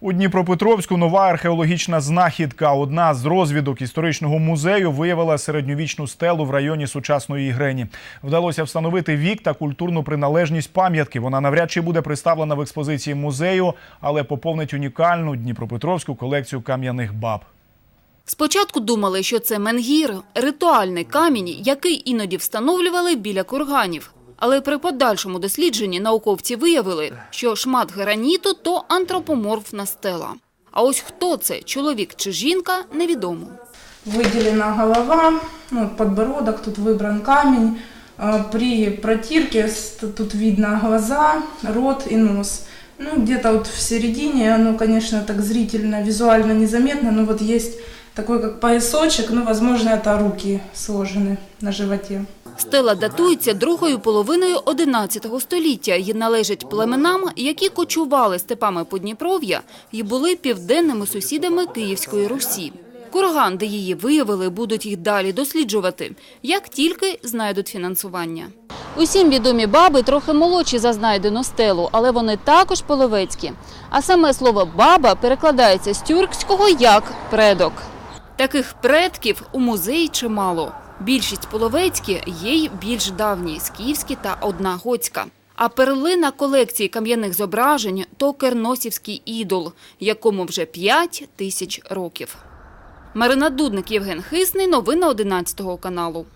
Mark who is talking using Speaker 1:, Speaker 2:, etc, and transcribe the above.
Speaker 1: У Дніпропетровську нова археологічна знахідка. Одна з розвідок історичного музею виявила середньовічну стелу в районі сучасної Ігрені. Вдалося встановити вік та культурну приналежність пам'ятки. Вона навряд чи буде представлена в експозиції музею, але поповнить унікальну дніпропетровську колекцію кам'яних баб.
Speaker 2: Спочатку думали, що це менгір – ритуальний камінь, який іноді встановлювали біля курганів. Але при подальшому дослідженні науковці виявили, що шмат граніту – то антропоморфна стела. А ось хто це – чоловік чи жінка – невідомо.
Speaker 3: Выделена голова, ну, подбородок, тут выбран камень. А, При протирке с- тут видно глаза, рот и нос. Ну, где-то вот в середине, оно, конечно, так зрительно, визуально незаметно, но вот есть такой как поясочек, ну, возможно, это руки сложены на животе.
Speaker 2: Стела датується другою половиною XI століття і належить племенам, які кочували степами Подніпров'я і були південними сусідами Київської Русі. Курган, де її виявили, будуть їх далі досліджувати, як тільки знайдуть фінансування. Усім відомі баби трохи молодші за знайдену стелу, але вони також половецькі. А саме слово «баба» перекладається з тюркського як «предок». Таких предків у музеї чимало. Більшість половецькі, є й більш давні – скіфські та однагоцька. А перлина колекції кам'яних зображень – то керносівський ідол, якому вже 5 тисяч років. Марина Дудник, Євген Хисний. Новини 11 каналу.